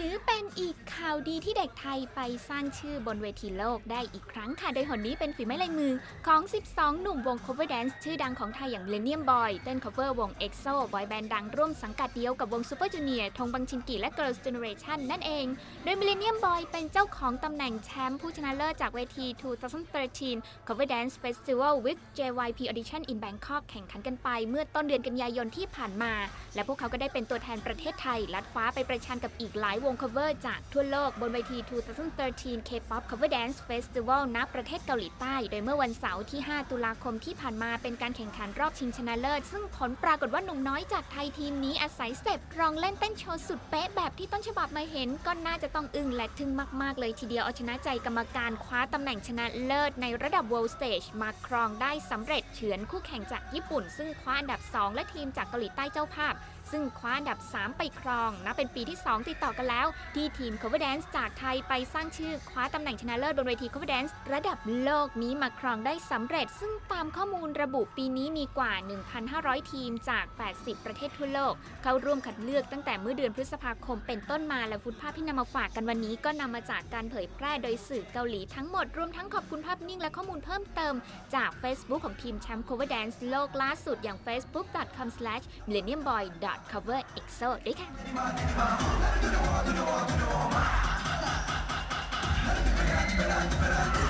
ถือเป็นอีกข่าวดีที่เด็กไทยไปสร้างชื่อบนเวทีโลกได้อีกครั้งค่ะ โดยหนนี้เป็นฝีไม้ลายมือของ 12 หนุ่มวง cover dance ชื่อดังของไทยอย่าง Millennium Boy เต้น cover วง EXO บอยแบนด์ดังร่วมสังกัดเดียวกับวง Super Junior ธงบังชินกิและ Girls' Generation นั่นเอง โดย Millennium Boy เป็นเจ้าของตำแหน่งแชมป์ผู้ชนะเลิศจากเวที 2013 Cover Dance Festival with JYP Audition in Bangkok แข่งขันกันไป เมื่อต้นเดือนกันยายนที่ผ่านมา และพวกเขาก็ได้เป็นตัวแทนประเทศไทยลัดฟ้าไปประชันกับอีกหลายวง cover จากทั่วโลกบนเวที 2013 K-pop Cover Dance Festival ณ ประเทศเกาหลีใต้ โดยเมื่อวันเสาร์ที่ 5 ตุลาคมที่ผ่านมาเป็นการแข่งขันรอบชิงชนะเลิศ ซึ่งผลปรากฏว่าหนุ่มน้อยจากไทยทีมนี้อาศัยสเต็ปรองเล่นเต้นโชว์สุดเป๊ะแบบที่ต้นฉบับมาเห็น ก็น่าจะต้องอึ้งและทึ่งมาก ๆ เลยทีเดียวเอาชนะใจกรรมการคว้าตำแหน่งชนะเลิศในระดับ World Stage มาครองได้สำเร็จเฉือนคู่แข่งจากญี่ปุ่น ซึ่งคว้าอันดับ 2 และทีมจากเกาหลีใต้เจ้าภาพซึ่งคว้าอันดับ 3 ไปครองนับเป็นปีที่ 2 ติดต่อกันแล้ว ที่ทีม Cover Dance จากไทยไปสร้างชื่อคว้าตำแหน่งชนะเลิศบนเวที Cover Dance ระดับโลกนี้มาครองได้สำเร็จ ซึ่งตามข้อมูลระบุปีนี้มีกว่า 1,500 ทีมจาก 80 ประเทศทั่วโลก เข้าร่วมคัดเลือกตั้งแต่เมื่อเดือนพฤษภาคมเป็นต้นมาและฟุตภาพที่นำมาฝากกันวันนี้ก็นำมาจากการเผยแพร่โดยสื่อเกาหลีทั้งหมดรวมทั้งขอบคุณภาพนิ่งและข้อมูลเพิ่มเติม จาก Facebook ของทีมแชมป์ Cover Dance โลกล่าสุดอย่าง facebook.com/millenniumboy facebook.com/millenniumboy.coverexo ด้วยค่ะ